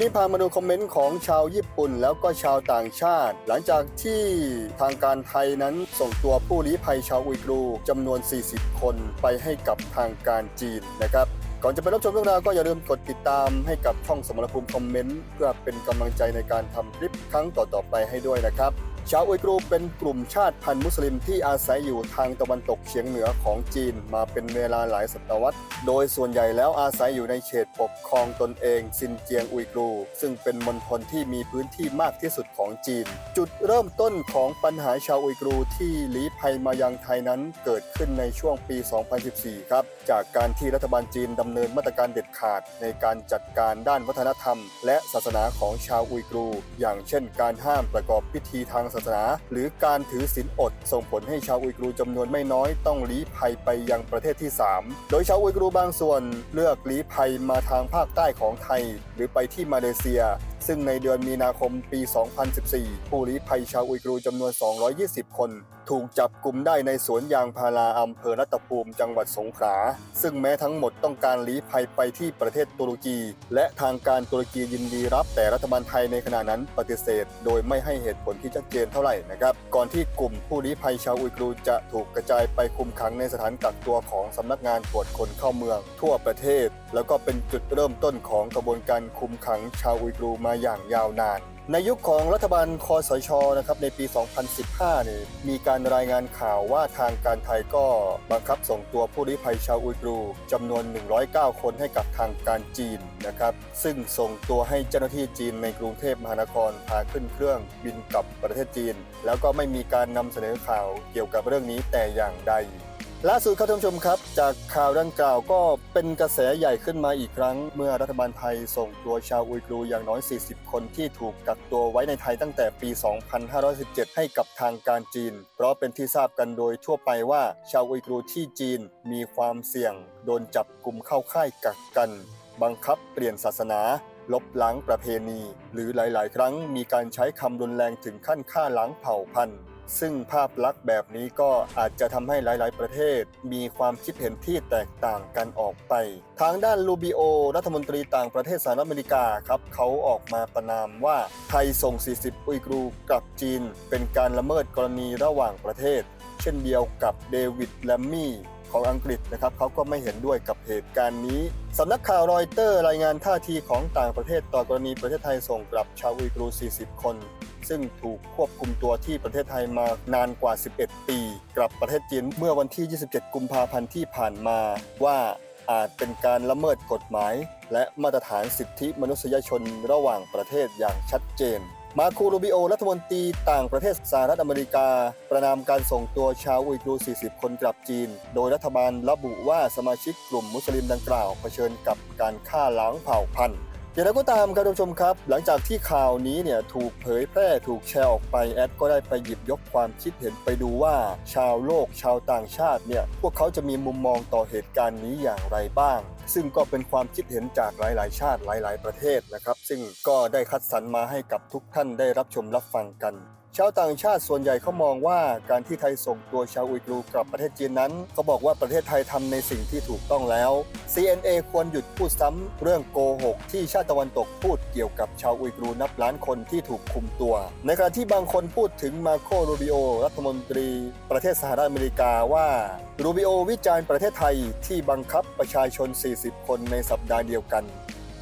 นี้พามาดูคอมเมนต์ของชาวญี่ปุ่น แล้วก็ชาวต่างชาติ หลังจากที่ทางการไทยนั้นส่งตัวผู้ลี้ภัยชาวอุยกรูจำนวน 40 คนไปให้กับทางการจีนนะครับก่อนจะไปรับชมเรื่องราวก็อย่าลืมกดติดตามให้กับช่องสมรภูมิคอมเมนต์เพื่อเป็นกำลังใจในการทำคลิปครั้งต่อๆไปให้ด้วยนะครับ ชาวอุยกรูเป็นกลุ่มชาติพันธุ์มุสลิมที่อาศัยอยู่ทางตะวันตกเฉียงเหนือของจีนมาเป็นเวลาหลายศตวรรษ โดยส่วนใหญ่แล้วอาศัยอยู่ในเขตปกครองตนเองซินเจียงอุยกรู ซึ่งเป็นมณฑลที่มีพื้นที่มากที่สุดของจีน จุดเริ่มต้นของปัญหาชาวอุยกรูที่ลี้ภัยมายังไทยนั้นเกิดขึ้นในช่วงปี 2014 ครับ จากการที่รัฐบาลจีนดำเนินมาตรการเด็ดขาด ในการจัดการด้านวัฒนธรรม และศาสนาของชาวอุยกรู อย่างเช่น การห้ามประกอบพิธีทางศาสนา หรือการถือศีลอด ส่งผลให้ชาวอุยกรูจำนวนไม่น้อยต้องลี้ภัยไปยังประเทศที่ 3 โดยชาวอุยกรูบางส่วนเลือกลี้ภัยมาทางภาคใต้ของไทย หรือไปที่มาเลเซีย ซึ่งในเดือนมีนาคมปี 2014 ผู้ลี้ภัยชาวอุยกรูจำนวน 220 คนถูกจับกลุ่มได้ในสวนยางพาราอำเภอรัตภูมิจังหวัดสงขลา ซึ่งแม้ทั้งหมดต้องการลี้ภัยไปที่ประเทศตุรกี และทางการตุรกียินดีรับ แต่รัฐบาลไทยในขณะนั้นปฏิเสธ โดยไม่ให้เหตุผลที่ชัดเจนเท่าไหร่นะครับ ก่อนที่กลุ่มผู้ลี้ภัยชาวอุยกรูจะถูกกระจายไปคุมขังในสถานกักตัวของสำนักงานตรวจคนเข้าเมือง ทั่วประเทศ แล้วก็เป็นจุดเริ่มต้นของกระบวนการคุมขังชาวอุยกรูมาอย่างยาวนาน ในยุคของรัฐบาลคอสชนะครับในปี 2015นี่มีการรายงานข่าวว่าทางการไทยก็บังคับส่งตัวผู้ลี้ภัยชาวอุยกรูจำนวน 109 คนให้กับทางการจีนนะครับ ซึ่งส่งตัวให้เจ้าหน้าที่จีนในกรุงเทพมหานครพาขึ้นเครื่องบินกลับประเทศจีน แล้วก็ไม่มีการนำเสนอข่าวเกี่ยวกับเรื่องนี้แต่อย่างใด ล่าสุดครับท่านผู้ชมครับ จากข่าวดังกล่าวก็เป็นกระแสใหญ่ขึ้นมาอีกครั้ง เมื่อรัฐบาลไทยส่งตัวชาวอุยกรูอย่างน้อย 40 คนที่ถูกกักตัวไว้ในไทยตั้งแต่ปี 2517 ให้กับทางการจีน เพราะเป็นที่ทราบกันโดยทั่วไปว่าชาวอุยกรูที่จีนมีความเสี่ยง โดนจับกลุ่มเข้าค่ายกักกัน บังคับเปลี่ยนศาสนาลบล้างประเพณี หรือหลาย ๆ ครั้งมีการใช้คำรุนแรงถึงขั้นฆ่าล้างเผ่าพันธุ์ ซึ่งภาพลักษณ์แบบนี้ก็อาจจะทำให้หลายๆ ประเทศ มีความคิดเห็นที่แตกต่างกันออกไป ทางด้านลูบิโอ รัฐมนตรีต่างประเทศสหรัฐอเมริกาครับเขาออกมาประนามว่าไทยส่ง 40 อุยกรูกลับจีน เป็นการละเมิดกรณีระหว่างประเทศ เช่นเดียวกับเดวิดแลมมี่ ของอังกฤษนะครับเขาก็ไม่เห็นด้วยกับเหตุการณ์นี้สำนักข่าวรอยเตอร์รายงานท่าทีของต่างประเทศต่อกรณีประเทศไทยส่งกลับชาวอุยกรู40 คน ซึ่งถูกควบคุมตัวที่ประเทศไทยมานานกว่า 11 ปี กลับประเทศจีนเมื่อวันที่ 27 กุมภาพันธ์ที่ผ่านมาว่าอาจเป็นการละเมิดกฎหมาย และมาตรฐานสิทธิมนุษยชนระหว่างประเทศอย่างชัดเจน มาโครูบิโอรัฐมนตรีต่างประเทศสหรัฐอเมริกา ประนามการส่งตัวชาวอุยกรู40 คนกลับจีน โดยรัฐบาลระบุว่าสมาชิกกลุ่มมุสลิมดังกล่าวเผชิญกับการฆ่าล้างเผ่าพันธุ์ อย่างไรก็ตามครับท่านผู้ชมครับ หลังจากที่ข่าวนี้เนี่ยถูกเผยแพร่ถูกแชร์ออกไปแอดก็ได้ไปหยิบยกความคิดเห็นไปดูว่า ชาวโลกชาวต่างชาติเนี่ยพวกเขาจะมีมุมมองต่อเหตุการณ์นี้อย่างไรบ้าง ซึ่งก็เป็นความคิดเห็นจากหลาย ๆ ชาติหลาย ๆ ประเทศนะครับ ซึ่งก็ได้คัดสรรมาให้กับทุกท่านได้รับชมรับฟังกัน ชาวต่างชาติส่วนใหญ่เขามองว่าการที่ไทยส่งตัวชาวอุยกรูกลับประเทศจีนนั้นเขาบอกว่าประเทศไทยทำในสิ่งที่ถูกต้องแล้ว CNA ควรหยุดพูดซ้ำเรื่องโกหกที่ชาติตะวันตกพูดเกี่ยวกับชาวอุยกรูนับล้านคนที่ถูกคุมตัว ในขณะที่บางคนพูดถึงมาโครูบิโอรัฐมนตรี ประเทศสหรัฐอเมริกาว่ารูบิโอวิจารณ์ประเทศไทยที่บังคับประชาชน 40 คนในสัปดาห์เดียวกัน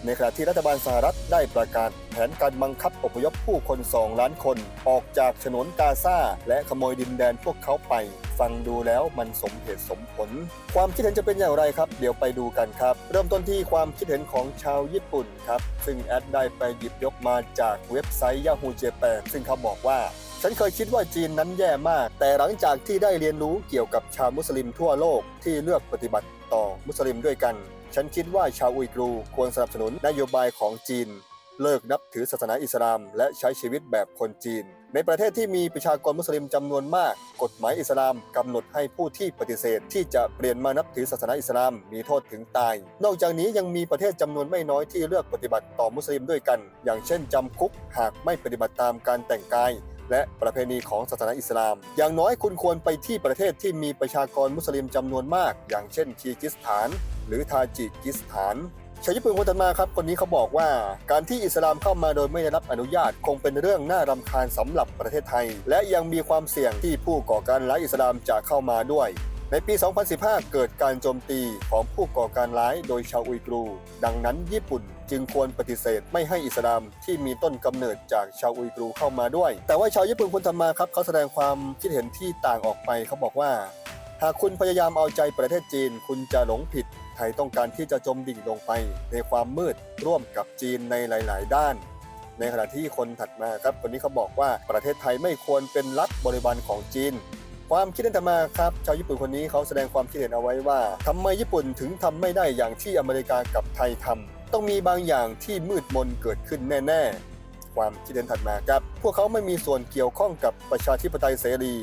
ในขณะที่รัฐบาลสหรัฐได้ประกาศแผนการบังคับอพยพผู้คน 2 ล้านคน ออกจากฉนวนกาซาและขโมยดินแดนพวกเขาไป ฟังดูแล้วมันสมเหตุสมผล ความคิดเห็นจะเป็นอย่างไรครับ เดี๋ยวไปดูกันครับ เริ่มต้นที่ความคิดเห็นของชาวญี่ปุ่นครับ ซึ่งแอดได้ไปหยิบยกมาจากเว็บไซต์ Yahoo Japan ซึ่งเขาบอกว่าฉันเคยคิดว่าจีนนั้นแย่มาก แต่หลังจากที่ได้เรียนรู้เกี่ยวกับชาวมุสลิมทั่วโลกที่เลือกปฏิบัติต่อมุสลิมด้วยกัน ฉันคิดว่าชาวอุยกรูควรสนับสนุนนโยบายของจีน เลิกนับถือศาสนาอิสลาม และใช้ชีวิตแบบคนจีน ในประเทศที่มีประชากรมุสลิมจำนวนมาก กฎหมายอิสลามกำหนดให้ผู้ที่ปฏิเสธ ที่จะเปลี่ยนมานับถือศาสนาอิสลามมีโทษถึงตาย นอกจากนี้ยังมีประเทศจำนวนไม่น้อยที่เลือกปฏิบัติต่อมุสลิมด้วยกัน อย่างเช่นจำคุกหากไม่ปฏิบัติตามการแต่งกายและประเพณีของศาสนาอิสลาม อย่างน้อยคุณควรไปที่ประเทศที่มีประชากรมุสลิมจำนวนมาก อย่างเช่นคีร์กิสถาน หรือทาจิกิสถานชาวญี่ปุ่นคนถัดมาครับคนนี้เขาบอกว่าการที่อิสลามเข้ามาโดยไม่ได้รับอนุญาตคงเป็นเรื่องน่ารำคาญสำหรับประเทศไทย และยังมีความเสี่ยงที่ผู้ก่อการร้ายอิสลามจะเข้ามาด้วยในปี 2015 เกิดการโจมตีของผู้ก่อการร้ายโดยชาวอุยกรู ดังนั้นญี่ปุ่นจึงควรปฏิเสธไม่ให้อิสลามที่มีต้นกำเนิดจากชาวอุยกรูเข้ามาด้วย แต่ว่าชาวญี่ปุ่นคนธรรมาครับเขาแสดงความคิดเห็นที่ต่างออกไปเขาบอกว่า หากคุณพยายามเอาใจประเทศจีน คุณจะหลงผิด ทยต้องการที่จะจมดิ่งลงไปในความมืดร่วมกับจีนในหลาย ๆ ด้าน ในขณะที่คนถัดมาครับคนนี้เขาบอกว่าประเทศไทยไม่ควรเป็นรัฐบริบาลของจีน ความคิดเห็นถัดมาครับชาวญี่ปุ่นคนนี้เขาแสดงความคิดเห็นเอาไว้ว่าทำไมญี่ปุ่นถึงทำไม่ได้อย่างที่อเมริกากับไทยทำต้องมีบางอย่างที่มืดมนเกิดขึ้นแน่ ๆ ความคิดเห็นถัดมาครับ พวกเขาไม่มีส่วนเกี่ยวข้องกับประชาธิปไตยเสรี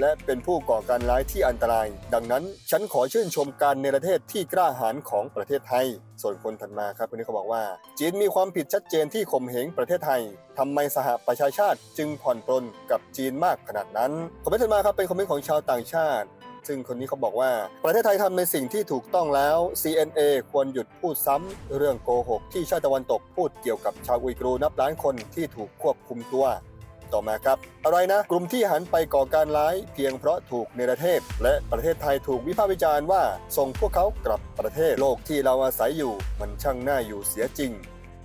และเป็นผู้ก่อการร้ายที่อันตราย ดังนั้น ฉันขอชื่นชมการในประเทศที่กล้าหาญของประเทศไทย ส่วนคนถัดมาครับคนนี้เขาบอกว่า จีนมีความผิดชัดเจนที่ข่มเหงประเทศไทยทำไมสหประชาชาติจึงผ่อนปลนกับจีนมากขนาดนั้นคอมเมนต์ถัดมาครับเป็นคอมเมนต์ของชาวต่างชาติซึ่งคนนี้เขาบอกว่า ประเทศไทยทำในสิ่งที่ถูกต้องแล้ว CNA ควรหยุดพูดซ้ำเรื่องโกหกที่ชาติตะวันตกพูดเกี่ยวกับชาวอุยกรูนับล้านคนที่ถูกควบคุมตัว ต่อมาครับ อะไรนะ กลุ่มที่หันไปก่อการร้ายเพียงเพราะถูกเนรเทศ และประเทศไทยถูกวิพากษ์วิจารณ์ว่า ส่งพวกเขากลับประเทศโลกที่เราอาศัยอยู่ มันช่างน่าอยู่เสียจริง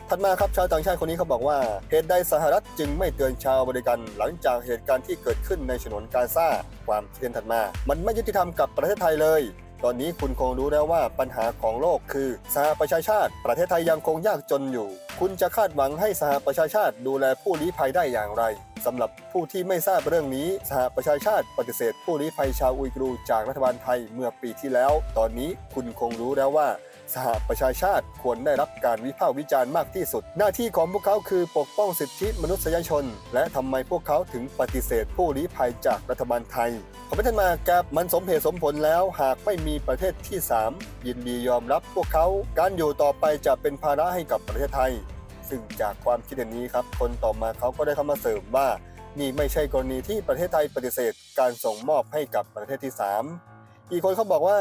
ถัดมาครับชาวต่างชาติคนนี้เขาบอกว่าเหตุใดสหรัฐจึงไม่เตือนชาวอเมริกันหลังจากเหตุการณ์ที่เกิดขึ้นในฉนวนกาซาความคิดเห็นถัดมา มันไม่ยุติธรรมกับประเทศไทยเลย ตอนนี้คุณคงรู้แล้วว่าปัญหาของโลกคือสหประชาชาติ ประเทศไทยยังคงยากจนอยู่ คุณจะคาดหวังให้สหประชาชาติดูแลผู้ลี้ภัยได้อย่างไร สำหรับผู้ที่ไม่ทราบเรื่องนี้สหประชาชาติปฏิเสธ ผู้ลี้ภัยชาวอุยกรูจากรัฐบาลไทยเมื่อปีที่แล้ว ตอนนี้คุณคงรู้แล้วว่าสหประชาชาติควรได้รับการวิพากษ์วิจารณ์มากที่สุด หน้าที่ของพวกเขาคือปกป้องสิทธิมนุษยชน และทำไมพวกเขาถึงปฏิเสธผู้ลี้ภัยจากรัฐบาลไทยขอไม่ท่านมากับมันสมเหตุสมผลแล้วหากไม่มีประเทศที่ 3 ยินดียอมรับพวกเขา การอยู่ต่อไปจะเป็นภาระให้กับประเทศไทย ซึ่งจากความคิดเห็นนี้ครับคนต่อมาเขาก็ได้เข้ามาเสริมว่า นี่ไม่ใช่กรณีที่ประเทศไทยปฏิเสธ การส่งมอบให้กับประเทศที่ 3 อีกคนเขาบอกว่า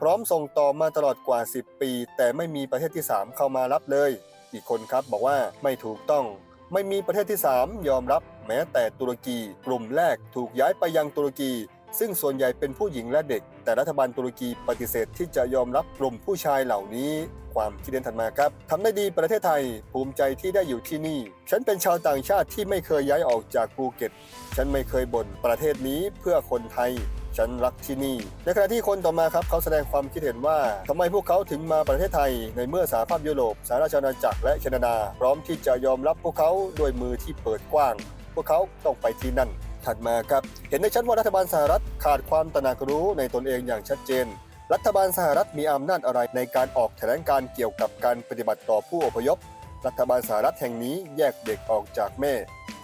พร้อมส่งต่อมาตลอดกว่า 10 ปี แต่ไม่มีประเทศที่ 3 เข้ามารับเลย อีกคนครับบอกว่าไม่ถูกต้อง ไม่มีประเทศที่ 3 ยอมรับ แม้แต่ตุรกี กลุ่มแรกถูกย้ายไปยังตุรกี ซึ่งส่วนใหญ่เป็นผู้หญิงและเด็ก แต่รัฐบาลตุรกีปฏิเสธที่จะยอมรับกลุ่มผู้ชายเหล่านี้ ความคิดเห็นถัดมาครับทำได้ดีประเทศไทย ภูมิใจที่ได้อยู่ที่นี่ ฉันเป็นชาวต่างชาติที่ไม่เคยย้ายออกจากภูเก็ต ฉันไม่เคยบ่นประเทศนี้เพื่อคนไทยฉันรักที่นี่ ในขณะที่คนต่อมาครับเขาแสดงความคิดเห็นว่าทำไมพวกเขาถึงมาประเทศไทย ในเมื่อสหภาพยุโรปสหราชอาณาจักรและแคนาดา พร้อมที่จะยอมรับพวกเขาด้วยมือที่เปิดกว้าง พวกเขาต้องไปที่นั่น ถัดมาครับ เห็นได้ชัดว่ารัฐบาลสหรัฐขาดความตระหนักรู้ในตนเองอย่างชัดเจน รัฐบาลสหรัฐมีอำนาจอะไรในการออกแถลงการเกี่ยวกับการปฏิบัติต่อผู้อพยพ รัฐบาลสหรัฐแห่งนี้แยกเด็กออกจากแม่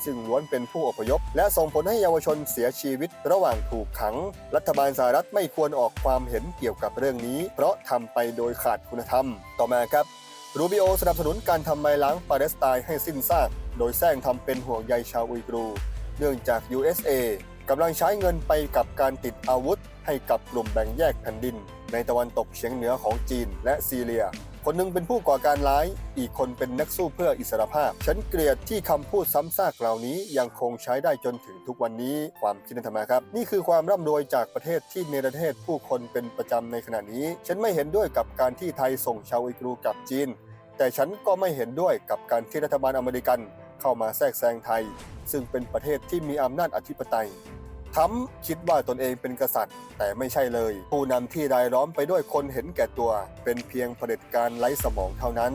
ซึ่งล้วนเป็นผู้อพยพ และส่งผลให้เยาวชนเสียชีวิตระหว่างถูกขัง รัฐบาลสหรัฐไม่ควรออกความเห็นเกี่ยวกับเรื่องนี้ เพราะทำไปโดยขาดคุณธรรม ต่อมาครับรูบิโอสนับสนุนการทำลายล้างปาเลสไตน์ให้สิ้นซาก โดยแซงทำเป็นห่วงใยชาวอุยกรู เนื่องจาก USA กำลังใช้เงินไปกับการติดอาวุธ ให้กับกลุ่มแบ่งแยกแผ่นดิน ในตะวันตกเฉียงเหนือของจีนและซีเรีย คนหนึงเป็นผู้ก่อการร้าย อีกคนเป็นนักสู้เพื่ออิสรภาพ ฉันเกลียดที่คำพูดซ้ำซากเหล่านี้ยังคงใช้ได้จนถึงทุกวันนี้ ความคิดเห็นธรรมาครับ นี่คือความร่ำรวยจากประเทศที่เนรเทศผู้คนเป็นประจำในขณะนี้ ฉันไม่เห็นด้วยกับการที่ไทยส่งชาวอุยกรูกลับจีนแต่ฉันก็ไม่เห็นด้วยกับการที่รัฐบาลอเมริกัน เข้ามาแทรกแซงไทย ซึ่งเป็นประเทศที่มีอำนาจอธิปไตยทำคิดว่าตนเองเป็นกษัตริย์ แต่ไม่ใช่เลย ผู้นำที่รายล้อมไปด้วยคนเห็นแก่ตัว เป็นเพียงเผด็จการไร้สมองเท่านั้น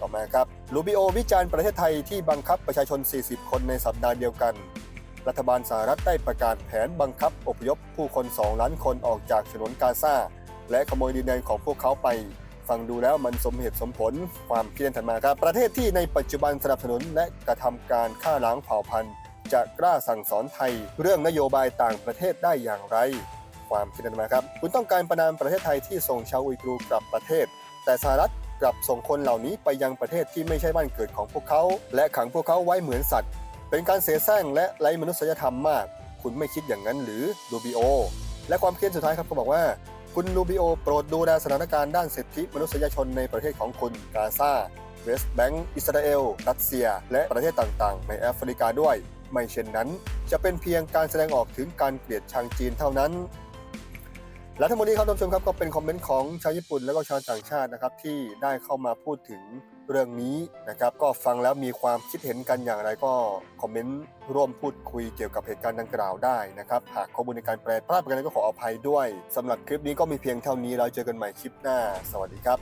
ต่อมาครับลูบิโอวิจารณ์ประเทศไทยที่บังคับประชาชน 40 คนในสัปดาห์เดียวกัน รัฐบาลสหรัฐได้ประกาศแผนบังคับอพยพผู้คน 2 ล้านคนออกจากฉนวนกาซาและขโมยดินแดนของพวกเขาไป ฟังดูแล้วมันสมเหตุสมผลความคิดเห็นถัดมาครับ ประเทศที่ในปัจจุบันสนับสนุนและกระทำการฆ่าล้างเผ่าพันธุ์ จะกล้าสั่งสอนไทย เรื่องนโยบายต่างประเทศได้อย่างไร ความคิดเห็นถัดมาครับ คุณต้องการประนามประเทศไทยที่ส่งชาวอุยกรูกลับประเทศ แต่สหรัฐกลับส่งคนเหล่านี้ไปยังประเทศที่ไม่ใช่บ้านเกิดของพวกเขา และขังพวกเขาไว้เหมือนสัตว์ เป็นการเสียแซงและไร้มนุษยธรรมมาก คุณไม่คิดอย่างนั้นหรือดูบิโอและความคิดสุดท้ายครับเขาบอกว่า คุณลูบิโอโปรดดูแลสถานการณ์ด้านสิทธิมนุษยชนในประเทศของคุณกาซาเวสต์แบงก์อิสราเอล รัสเซีย และประเทศต่างๆ ในแอฟริกาด้วย ไม่เช่นนั้น จะเป็นเพียงการแสดงออกถึงการเกลียดชังจีนเท่านั้น และทั้งหมดนี้ครับท่านผู้ชมครับก็เป็นคอมเมนต์ของชาวญี่ปุ่นและก็ชาวต่างชาตินะครับที่ได้เข้ามาพูดถึง เรื่องนี้นะครับ ก็ฟังแล้วมีความคิดเห็นกันอย่างไรก็คอมเมนต์ร่วมพูดคุยเกี่ยวกับเหตุการณ์ดังกล่าวได้นะครับ หากข้อมูลในการแปลพลาดประการก็ขออภัยด้วยสำหรับคลิปนี้ก็มีเพียงเท่านี้เราเจอกันใหม่คลิปหน้า สวัสดีครับ